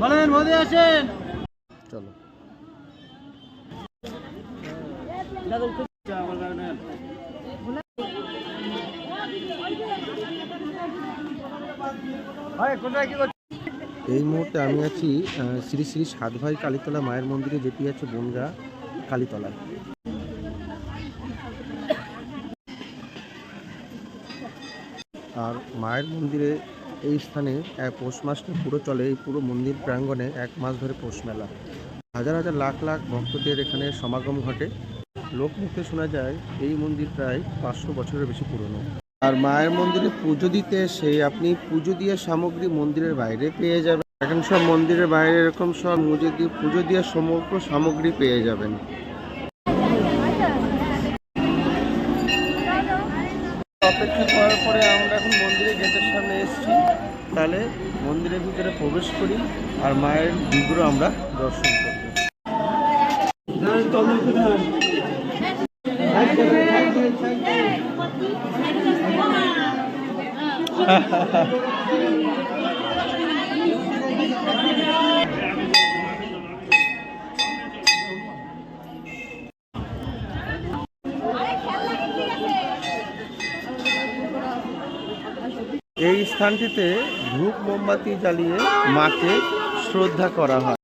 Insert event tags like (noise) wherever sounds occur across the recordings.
বলেন মোদি আসেন। চলো। এই মুহূর্তে আমি আছি শ্রী শ্রী সাতভাই কালীতলা মায়ের মন্দিরে যেটি আছে বনগা কালীতলায়। আর মায়ের মন্দিরে এই স্থানে পৌষ মাসটা পুরো চলে, এই পুরো মন্দির প্রাঙ্গণে এক মাস ধরে পৌষ মেলা। হাজার হাজার লাখ লাখ ভক্তদের এখানে সমাগম ঘটে। লোকমুখে শোনা যায়, এই মন্দির প্রায় পাঁচশো বছরের বেশি পুরনো। আর মায়ের মন্দিরে পুজো দিতে এসে আপনি পুজো দিয়ে সামগ্রী মন্দিরের বাইরে পেয়ে যাবেন। এখন সব মন্দিরের বাইরে এরকম সব পুজো দিয়ে পুজো দিয়ে সমগ্র সামগ্রী পেয়ে যাবেন। অপেক্ষা করার পরে আমরা এখন মন্দিরের গেটের সামনে এসেছি। তাহলে মন্দিরের ভিতরে প্রবেশ করি আর মায়ের বিগ্রহ আমরা দর্শন করব (laughs) এই স্থানটিতে ধূপ মোমবাতি জ্বালিয়ে মাকে শ্রদ্ধা করা হয়।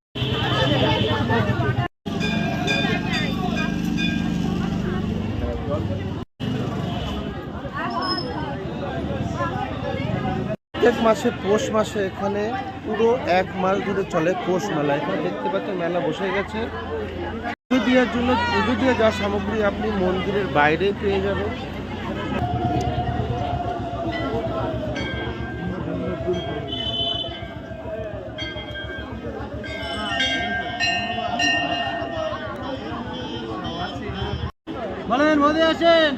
প্রত্যেক মাসে পৌষ মাসে এখানে পুরো এক মাস ধরে চলে পৌষ মেলা। এখানে দেখতে পাচ্ছেন মেলা বসে গেছে। পুজো দেওয়ার জন্য, পুজো দিয়ে যা সামগ্রী আপনি মন্দিরের বাইরে পেয়ে যাবেন। বলেন, মোদি আসেন।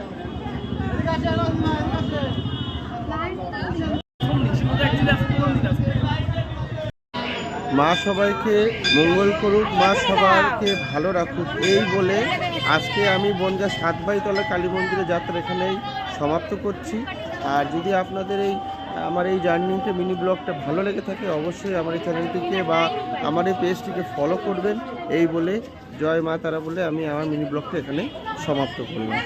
মা সবাইকে মঙ্গল করুক, মা সবাইকে ভালো রাখুক। এই বলে আজকে আমি বনগা সাতবাইতলা কালী মন্দিরের যাত্রা এখানেই সমাপ্ত করছি। আর যদি আপনাদের এই, আমার এই জার্নিটা, মিনি ব্লগটা ভালো লেগে থাকে, অবশ্যই আমার এই চ্যানেলটিকে বা আমার এই পেজটিকে ফলো করবেন। এই বলে জয় মা তারা বলে আমি আমার মিনি ব্লগটা এখানে সমাপ্ত করলাম।